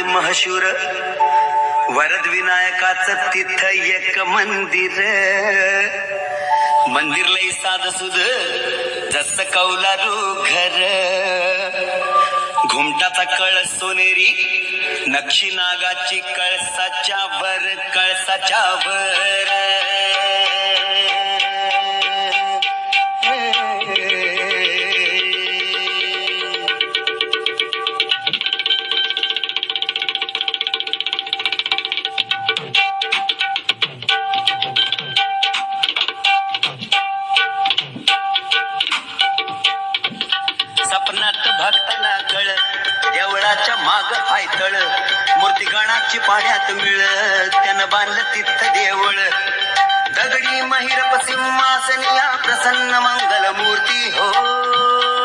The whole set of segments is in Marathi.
गावाती महशूर. वरद विनायकाच तिथ एक मंदिर. मंदिर लई साध सुध जस कौलारू घर. घुमटाचा कळ सोनेरी नक्षी नागाची कळसाच्या वर कळसाच्या वर गावची पाण्यात मिळ त्यानं बांधलं तिथं देवळ. दगडी महिरप सिंहासनिया प्रसन्न मंगल मूर्ती हो.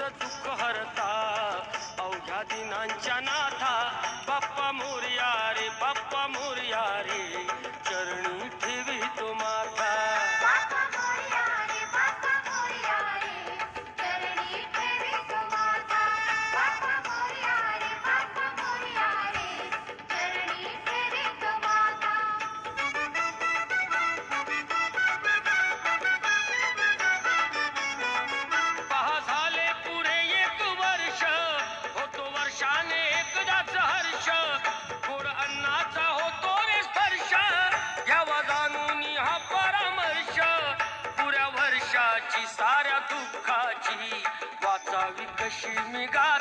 दुःख हरता. अवघ्या दिनांच्या नाथा समाजाचा होतो घ्यावा हा परामर्श. पुऱ्या वर्षाची साऱ्या दुःखाची. वाचावी कशी मी गा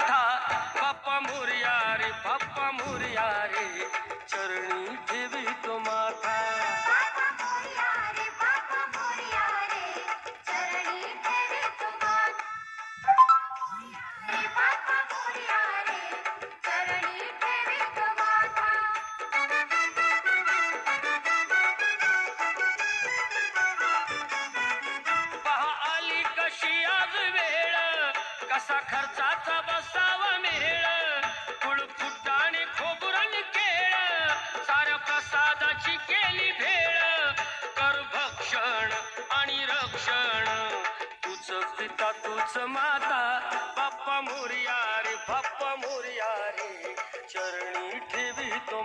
तूच माता बाप्पा मोरिया रे बाप्पा मोरिया रे चरणी ठेवी तो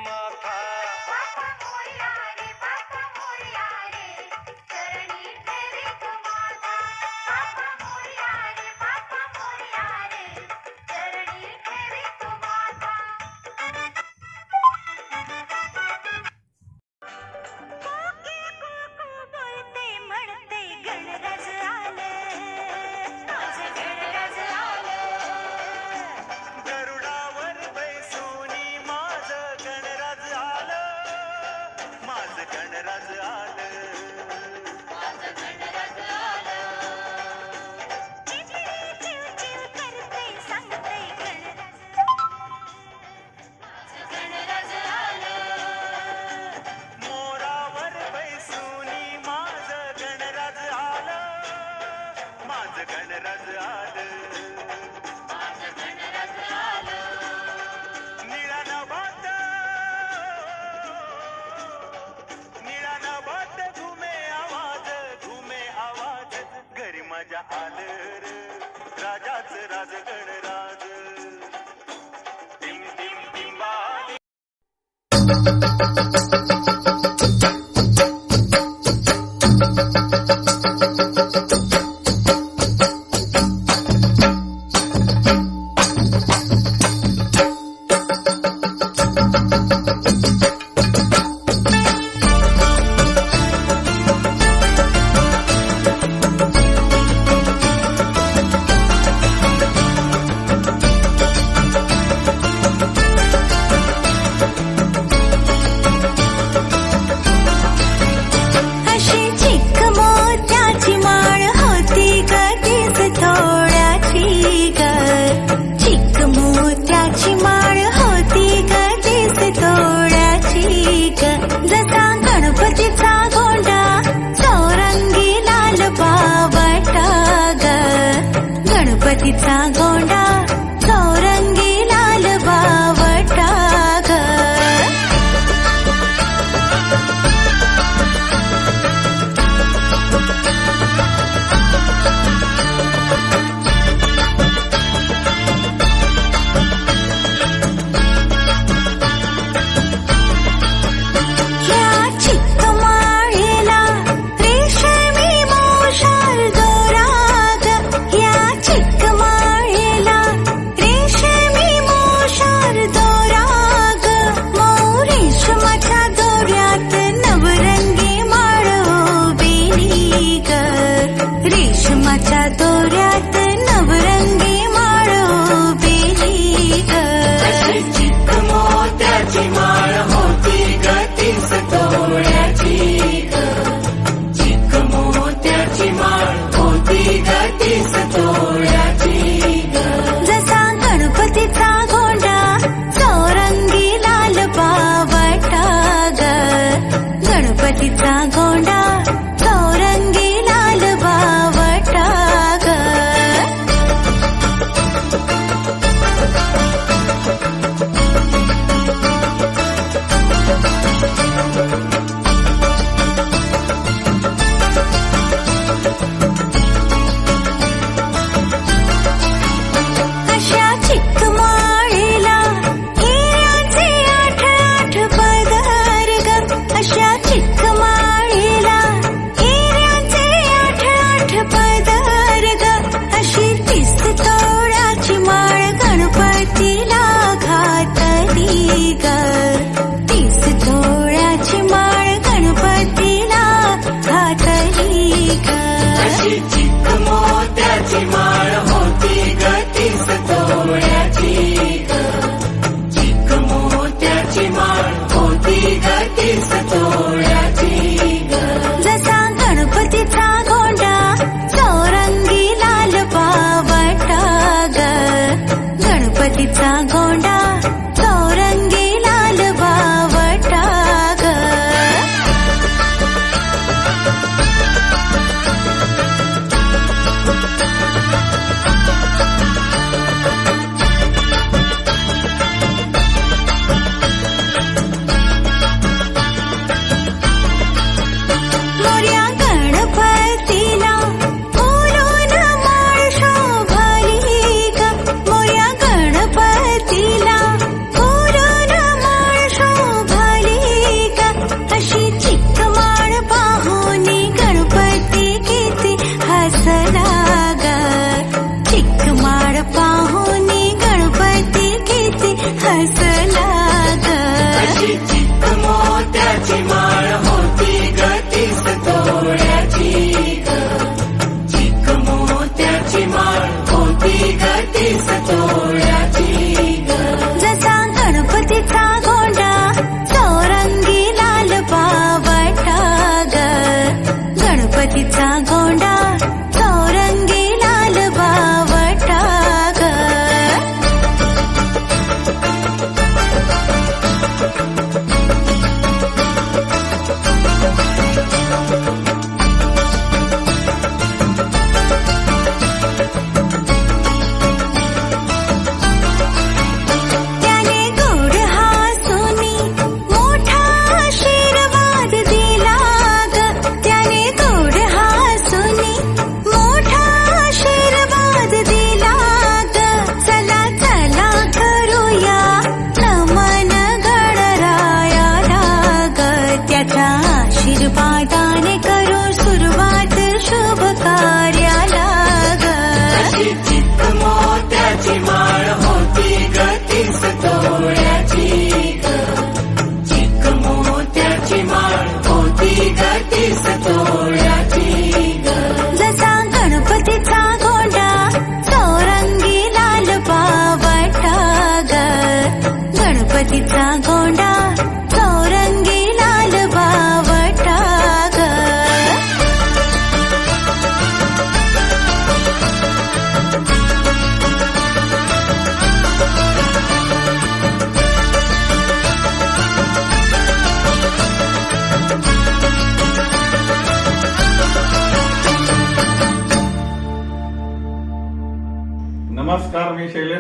गजा आलं राजाच राजगण राज. टिम टिम टिंबाली நான் தோண்டா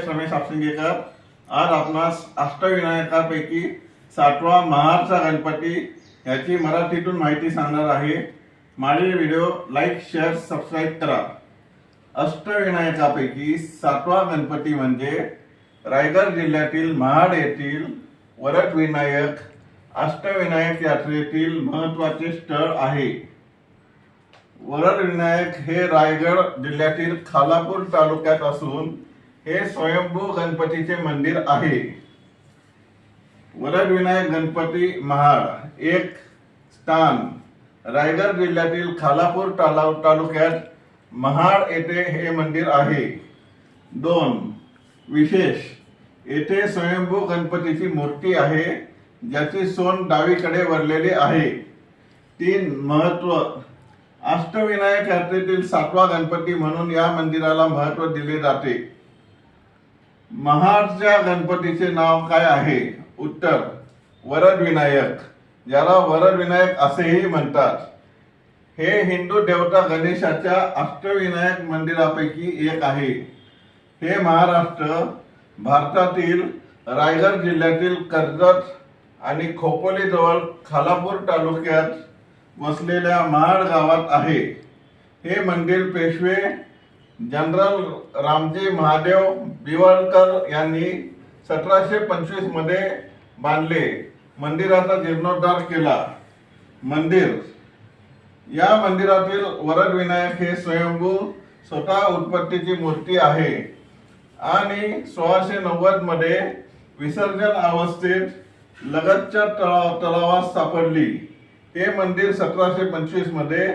रमेश आपसिंगेकर आज आपणास अष्टविनायकापैकी सातवा महारचा गणपती याची मराठीतून माहिती सांगणार आहे. माझे व्हिडिओ लाईक शेअर सबस्क्राईब करा. अष्टविनायकापैकी सातवा गणपती म्हणजे रायगड जिल्ह्यातील महाड येथील वरद विनायक अष्टविनायक यात्रेतील महत्त्वाचे स्थळ आहे. वरद विनायक हे रायगड जिल्ह्यातील खालापूर तालुक्यात असून हे स्वयंभू गणपतीचे मंदिर आहे. वरद विनायक गणपती महाड एक स्थान. रायगड जिल्ह्यातील खालापूर तालाव तालुक्यात महाड येथे हे मंदिर आहे. दोन विशेष. येथे स्वयंभू गणपतीची मूर्ती आहे ज्याची सोन डावीकडे वरलेली आहे. तीन महत्त्व. अष्टविनायक यात्रेतील सातवा गणपती म्हणून या मंदिराला महत्त्व दिले जाते. महाडच्या गणपतीचे नाव काय आहे? उत्तर वरद विनायक ज्याला वरद विनायक असेही म्हणतात. हे हिंदू देवता गणेशाच्या अष्टविनायक मंदिरापैकी एक आहे. हे महाराष्ट्र भारतातील रायगड जिल्ह्यातील कर्जत आणि खोपोलीजवळ खालापूर तालुक्यात वसलेल्या महाड गावात आहे. हे मंदिर पेशवे जनरल रामजी महादेव बिवळकर यांनी सतराशे पंचवीसमध्ये बांधले मंदिराचा जीर्णोद्धार केला. मंदिर. या मंदिरातील वरद विनायक हे स्वयंभू स्वतः उत्पत्तीची मूर्ती आहे. आणि सोळाशे नव्वदमध्ये विसर्जन अवस्थेत लगतच्या तळा तलावात सापडली. हे मंदिर सतराशे पंचवीसमध्ये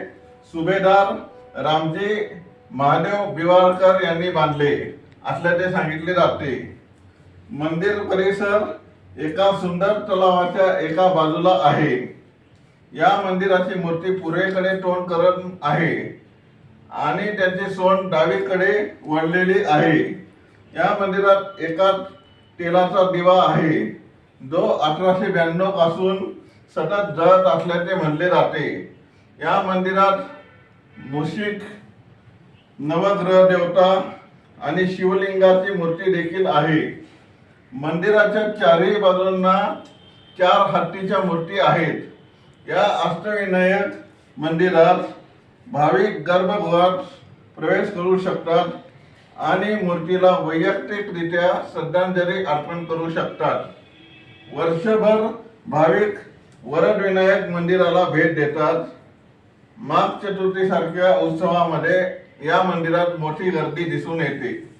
सुभेदार रामजी महादेव बिवाळकर यांनी बांधले असल्याचे सांगितले जाते. मंदिर परिसर एका सुंदर तलावाच्या एका बाजूला आहे. या मंदिराची मूर्ती पूर्वेकडे तोंड करत आहे आणि त्याचे सोंड डावीकडे वळलेली आहे. या मंदिरात एका तेलाचा दिवा आहे. जो अठराशे ब्याण्णवपासून सतत जळत असल्याचे म्हणले जाते. या मंदिरात मूषिक नवग्रह देवता आणि शिवलिंगाची मूर्ती देखील आहे. मंदिराच्या चारही बाजूंना चार हत्तीच्या मूर्ती आहेत. या अष्टविनायक मंदिरात भाविक गर्भगृहात प्रवेश करू शकतात आणि मूर्तीला वैयक्तिकरित्या श्रद्धांजली अर्पण करू शकतात. वर्षभर भाविक वरदविनायक मंदिराला भेट देतात. माघ चतुर्थीसारख्या उत्सवामध्ये या मंदिरात मोठी गर्दी दिसून येते.